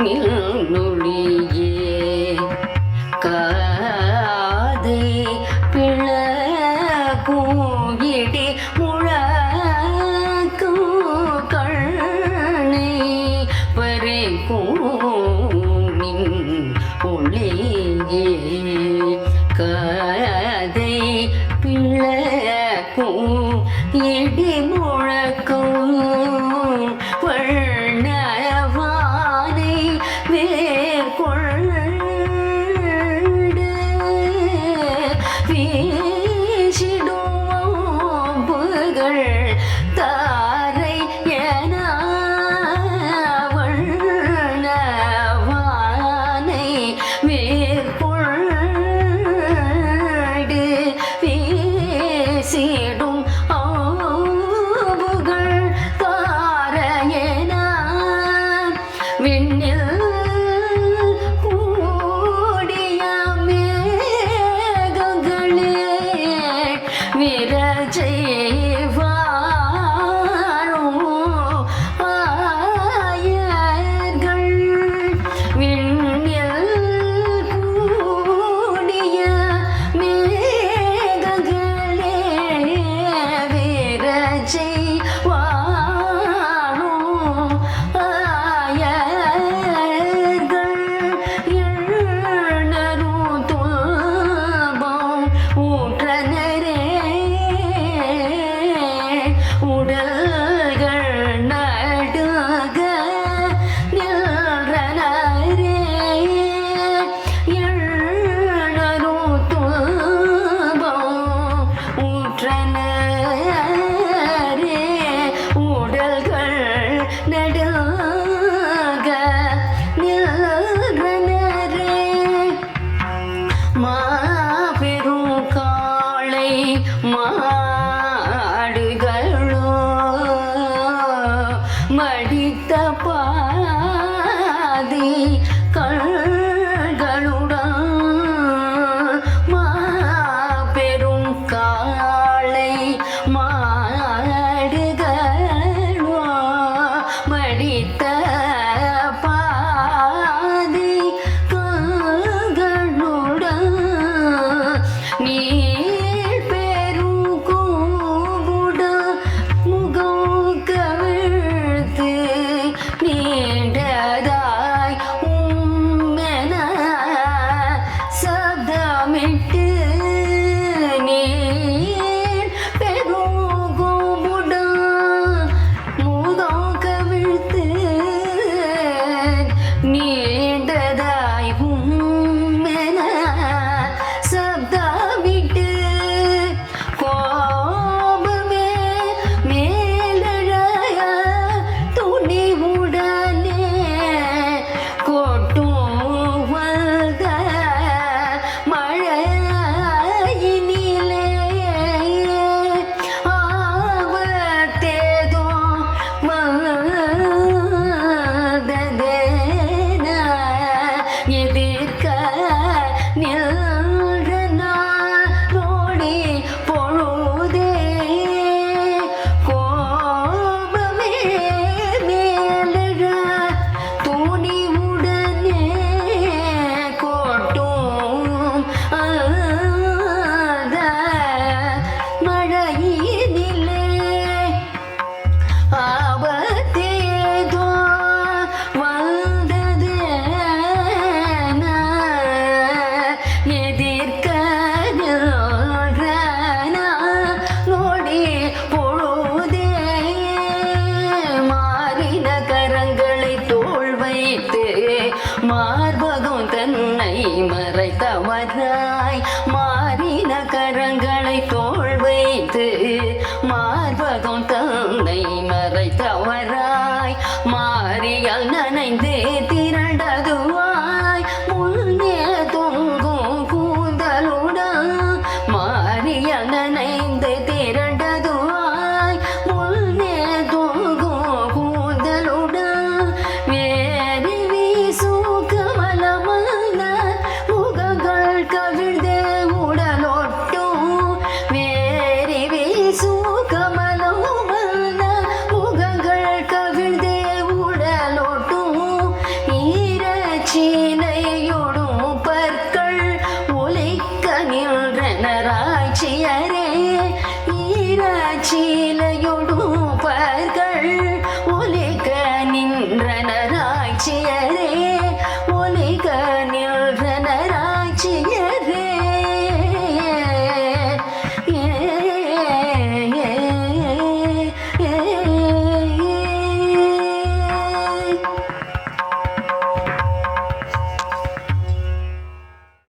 நொழியே காதை பிள கூகிடி முழக்கும் கண்ணை பறிக்கும் ஒளியே கா വിണ്ണിൽ കൂടിയ മേഘങ്ങളെ വിരജയേ உடல் மடித்த பா ยม ஒளியோடும் பற்கள் ஒலிக்க நின்றனராட்சியரே ஈராட்சியிலையோடும் பற்கள் ஒலிக்க நின்றனராட்சியரே